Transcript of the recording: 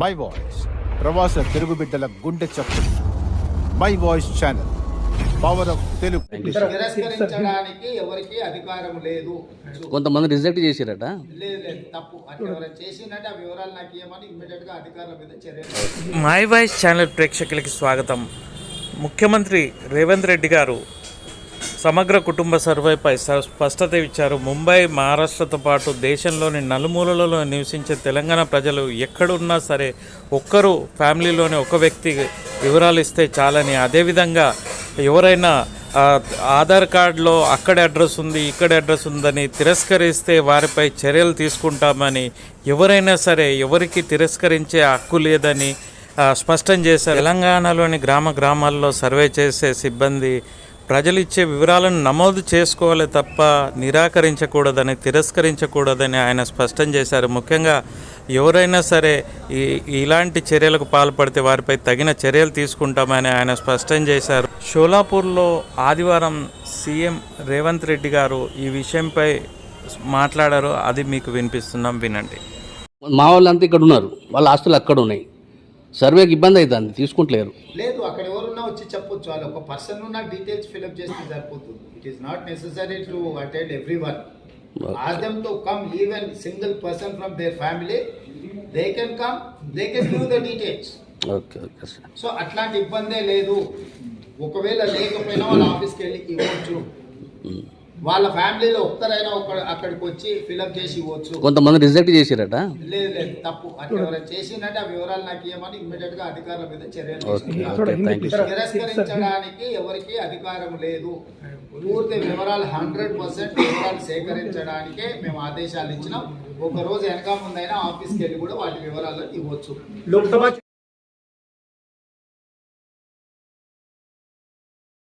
My voice ప్రవాస తెలుగు బిడ్డల గుండె చప్పుడు. My voice channel power of Telugu తిరస్కరించడానికి ఎవరికి అధికారం లేదు. కొంతమంది రిజెక్ట్ చేసిరట. లేదు లేదు తప్పు. ఎవరైనా చేసిందంటే ఆ వివరాలు నాకు ఇవ్వమని ఇమ్మీడియట్గా అధికారుల మీద చర్యలు మై వాయిస్ ఛానల్ ప్రేక్షకులకి స్వాగతం. ముఖ్యమంత్రి రేవంత్ రెడ్డి గారు సమగ్ర కుటుంబ సర్వేపై స- స్పష్టత ఇచ్చారు. ముంబై మహారాష్ట్రతో పాటు దేశంలోని నలుమూలలలో నివసించే తెలంగాణ ప్రజలు ఎక్కడున్నా సరే ఒక్కరు ఫ్యామిలీలోని ఒక వ్యక్తి వివరాలు ఇస్తే చాలని. అదేవిధంగా ఎవరైనా ఆధార్ కార్డులో అక్కడ అడ్రస్ ఉంది ఇక్కడ అడ్రస్ ఉందని తిరస్కరిస్తే వారిపై చర్యలు తీసుకుంటామని ఎవరైనా సరే ఎవరికి తిరస్కరించే హక్కు లేదని స్పష్టం చేశారు. తెలంగాణలోని గ్రామ గ్రామాల్లో సర్వే చేసే సిబ్బంది ప్రజలు ఇచ్చే వివరాలను నమోదు చేసుకోవాలి తప్ప నిరాకరించకూడదని తిరస్కరించకూడదని ఆయన స్పష్టం చేశారు. ముఖ్యంగా ఎవరైనా సరే ఈ ఇలాంటి చర్యలకు పాల్పడితే వారిపై తగిన చర్యలు తీసుకుంటామని ఆయన స్పష్టం చేశారు. షోలాపూర్లో ఆదివారం సీఎం రేవంత్ రెడ్డి గారు ఈ విషయంపై మాట్లాడారు. అది మీకు వినిపిస్తున్నాం. వినండి. మా వాళ్ళంతా ఇక్కడ ఉన్నారు వాళ్ళ ఆస్తులు అక్కడ ఉన్నాయి. సర్వేకి ఇబ్బంది అవుతుంది తీసుకుంటలేరు. లేదు అక్కడ ఎవరున్నా వచ్చి చెప్పొచ్చు. వాళ్ళు ఒక పర్సన్ ఉన్న డీటెయిల్స్ ఫిల్అప్ చేస్తే సరిపోతుంది. It is not necessary to attend every one as them to come even single person from their family they can come they can give the details okay okay sir. So అట్లాంటి ఇబ్బందే లేదు. ఒకవేళ లేకపోయినా వాళ్ళ ఆఫీస్కి వెళ్ళి ఇవ్వచ్చు. వాళ్ళ ఫ్యామిలీలో ఒక్కరైనా ఒక అక్కడికి వచ్చి ఫిల్అప్ చేసి ఇవ్వచ్చు. కొంతమంది రిజెక్ట్ చేసిరట? లేదు లేదు తప్పు. అట్లా ఎవరైనా చేసిందంటే ఆ వివరాలు నాకు ఇవ్వమని ఇమ్మీడియట్గా అధికారుల మీద చర్యలు తిరస్కరించడానికి ఎవరికి అధికారం లేదు. పూర్తి వివరాలు హండ్రెడ్ పర్సెంట్ వివరాలు సేకరించడానికే మేము ఆదేశాలు ఇచ్చినాం. ఒక రోజు వెనక ముందైనా ఆఫీస్కి వెళ్ళి కూడా వాటి వివరాలు ఇవ్వచ్చు.